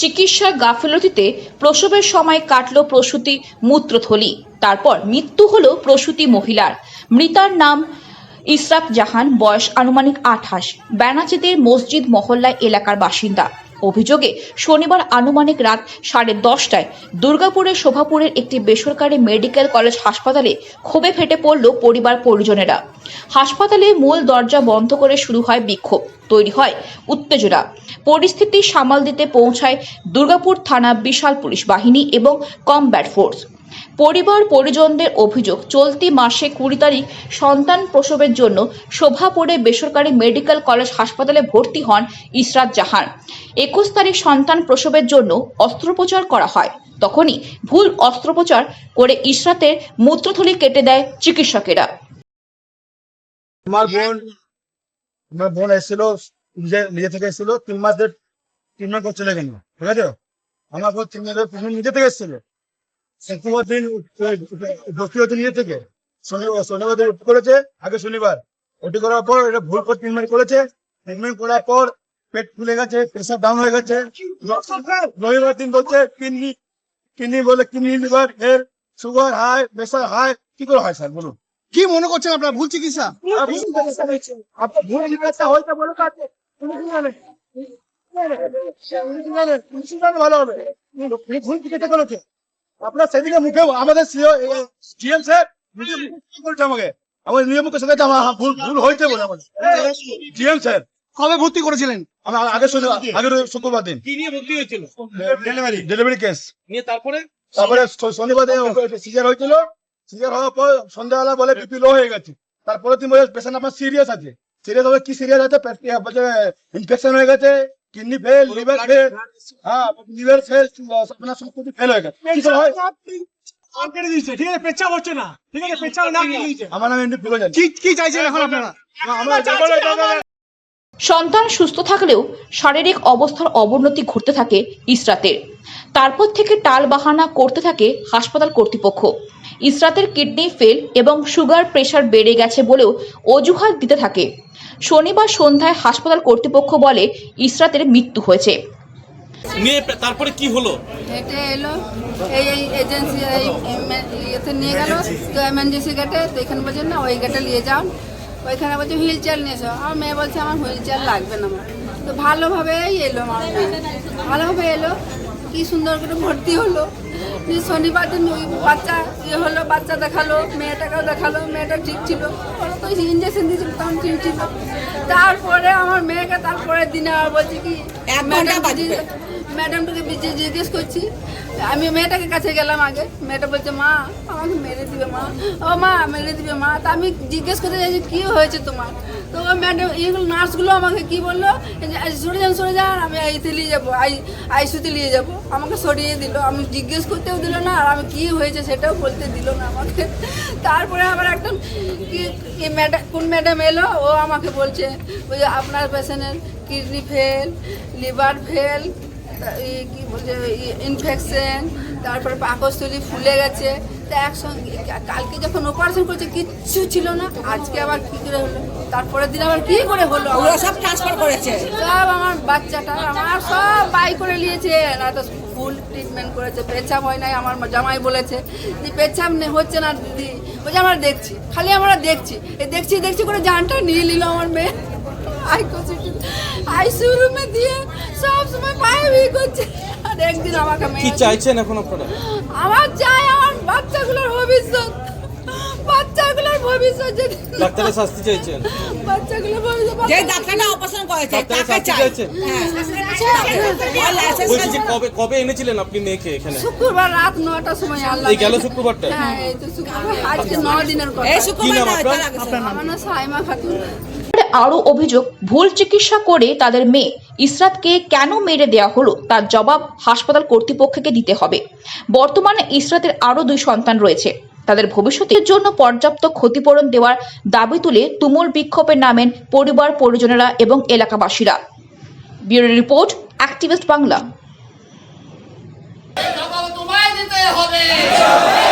চিকিৎসার গাফিলতিতে প্রসবের সময় কাটল প্রসূতি মূত্রথলি, তারপর মৃত্যু হলো প্রসূতি মহিলার। মৃতার নাম ইসরাফ জাহান, বয়স আনুমানিক আঠাশ। বেনাচিতের মসজিদ মহল্লা এলাকার বাসিন্দা। অভিযোগে শনিবার আনুমানিক রাত সাড়ে দশটায় দুর্গাপুরের শোভাপুরের একটি বেসরকারি মেডিকেল কলেজ হাসপাতালে ক্ষোভে ফেটে পড়ল পরিবার পরিজনেরা। হাসপাতালে মূল দরজা বন্ধ করে শুরু হয় বিক্ষোভ, তৈরি হয় উত্তেজনা। পরিস্থিতি সামাল দিতে পৌঁছায় দুর্গাপুর থানা বিশাল পুলিশ বাহিনী এবং কমব্যাট ফোর্স। পরিবার পরিজনদের অভিযোগ, চলতি মাসে কুড়ি তারিখ সন্তান প্রসবের জন্য শোভাপুরে বেসরকারি মেডিকেল কলেজ হাসপাতালে ভর্তি হন ইসরাত জাহান। একুশ তারিখ সন্তান প্রসবের জন্য অস্ত্রোপচার করা হয়। তখনই ভুল অস্ত্রোপচার করে ইসরাতের মূত্রথলি কেটে দেয় চিকিৎসকেরা। আমার বোন আমার বোন এসেছিল, নিজে নিজে থেকে এসেছিল, তিন মাস চলে গেল, ঠিক আছে? আমার বোন তিন মাস প্রথমে নিজে থেকে এসেছিল। শুক্রবার নিজে থেকে। শনিবার শনিবার করেছে আগে শনিবার। ওটি করার পর এটা ভুল করে ট্রিটমেন্ট করেছে। ট্রিটমেন্ট করার পর পেট ফুলে গেছে প্রেশার ডাউন হয়ে গেছে। রবিবার দিন বলছে কিডনি কিডনি বলে কিডনি লিভার এর সুগার হাই প্রেশার হাই কি করে হয় স্যার বলুন? কি মনে করছেন আপনার ভুল চিকিৎসা? ভুল চিকিৎসা হয়েছে। বলে ভালো হবে। ভুল চিকিৎসা করেছে? আপনার সেদিকে মুখে আমাদের জিএম স্যার নিজে মুখে কি বলছে আমাকে। আমার মুখে সাথে আমার ভুল ভুল হয়েছে বলে আমাদের। জিএম স্যার কবে ভর্তি করেছিলেন? আমি আগে আগের শুক্রবার দিন। কি নিয়ে ভর্তি হয়েছিল? ডেলিভারি ডেলিভারি কেস নিয়ে তারপরে? তারপরে শনিবার দিন সিজার হয়েছিল। সিজার হওয়ার পর সন্ধ্যাবেলা বলে বিপি লো হয়ে গেছে। তারপরে তুমি পেশেন্ট আপনার সিরিয়াস আছে। সিরিয়াস হবে কি সিরিয়াস আছে? ইনফেকশন হয়ে গেছে। কিডনি ফেল লিভার ফেল হ্যাঁ লিভার ফেল আপনার সব কিছু ফেল হয়ে গেছে। কি করে হয়? নাম কেটে দিয়েছে ঠিক আছে? পেচ্ছাপ হচ্ছে না ঠিক আছে? পেচ্ছাপ নাম আমার নাম এমনি ফিরোজ আলী। কি কি চাইছেন এখন আপনারা? সন্তান সুস্থ থাকলেও শারীরিক অবস্থার অবনতি ঘটতে থাকে ইসরাতের। তারপর থেকে টাল বাহানা করতে থাকে হাসপাতাল কর্তৃপক্ষ। ইসরাতের কিডনি ফেল এবং সুগার প্রেশার বেড়ে গেছে বলেও অজুহাত দিতে থাকে। শনিবার সন্ধ্যায় হাসপাতাল কর্তৃপক্ষ বলে ইসরাতের মৃত্যু হয়েছে। নিয়ে তারপরে কি হলো? হেঁটে এলো এই এই এজেন্সি এই এম- ইয়েতে নিয়ে গেল তো এমএনজিসি গেটে তো এখানে বলছে না ওই গেটে নিয়ে যাও। ওইখানে বলছে হুইল চেয়ার নিয়ে এসো। আমার মেয়ে বলছে আমার হুইল চেয়ার লাগবে না আমার। তো ভালোভাবেই এলো আমার ভালোভাবে এলো কি সুন্দর করে ভর্তি হলো। শনিবার দিন ওই বাচ্চা ইয়ে হলো বাচ্চা দেখাল মেয়েটাকেও দেখাল মেয়েটা ঠিক ছিল। ওরা তো ইঞ্জেকশন দিয়েছিল তখন ঠিক ছিল। তারপরে আমার মেয়েকে তারপরে দিনে আর বলছে কি ম্যাডাম ম্যাডামটাকে জিজ্ঞেস করছি। আমি মেয়েটাকে কাছে গেলাম আগে। মেয়েটা বলছে, মা, আমাকে মেরে দিবে, মা। ও, মা, মেরে দিবে, মা। তা আমি জিজ্ঞেস করতে চাইছি, কী হয়েছে তোমার? তো ম্যাডাম এইগুলো নার্সগুলো আমাকে কি বলল? সরে যান সরে যান, আমি আইতে নিয়ে যাব, আই, আইসিউতে নিয়ে যাব। আমাকে সরিয়ে দিল। আমি জিজ্ঞেস করতেও দিল না, আর আমি কি হয়েছে সেটাও বলতে দিল না আমাকে। তারপরে আবার একটা কি ম্যাডাম কোন ম্যাডাম এলো? ও আমাকে বলছে আপনার পেশেন্টের কিডনি ফেল, লিভার ফেল কি বলছে ইনফেকশন তারপরে পাকস্থলী ফুলে গেছে। তা একসঙ্গে কালকে যখন অপারেশন করছে কিচ্ছু ছিল না। আজকে আবার কি করে হলো? তারপরের দিন আবার কি করে হলো? ওরা সব ট্রান্সফার করেছে। সব আমার বাচ্চাটা আমার সব বাই করে নিয়েছে। না তো ফুল ট্রিটমেন্ট করেছে পেচ্ছাপ হয় নাই আমার জামাই বলেছে যে নে- হচ্ছে না দিদি। বলছে আমরা দেখছি খালি আমরা দেখছি। এই দেখছি দেখছি করে জানটা নিয়ে নিল আমার মেয়ে। রুমে দিয়ে সব সময় পায়ে বি করছে। আর একদিন আমাকে কি চাইছেন এখন আপনারা? আমার চাই আমার বাচ্চাগুলোর ভবিষ্যৎ। বাচ্চাগুলোর ভবিষ্যৎ যদি ডাক্তারের শাস্তি চাইছেন? বাচ্চাগুলোর ভবিষ্যৎ যে ডাক্তারটা অপারেশন করেছে তাকে চাই। চাইছেন? হ্যাঁ। বলছি কবে কবে এনেছিলেন আপনি মেয়েকে এখানে? শুক্রবার রাত নটার সময় আল্লাহ এই গেল শুক্রবারটা হ্যাঁ এই তো শুক্রবার। আজকে ন দিনের কথা। এই শুক্রবার আপনার? তার আগে আমার নাম সাইমা খাতুন আরও অভিযোগ, ভুল চিকিৎসা করে তাদের মেয়ে ইসরাতকে কেন মেরে দেওয়া হলো? তার জবাব হাসপাতাল কর্তৃপক্ষকে দিতে হবে। বর্তমানে ইসরাতের আরও দুই সন্তান রয়েছে। তাদের ভবিষ্যতের জন্য পর্যাপ্ত ক্ষতিপূরণ দেওয়ার দাবি তুলে তুমুল বিক্ষোভে নামেন পরিবার, পরিজনেরা এবং এলাকাবাসীরা। Bureau report, activist Bangla. হবে।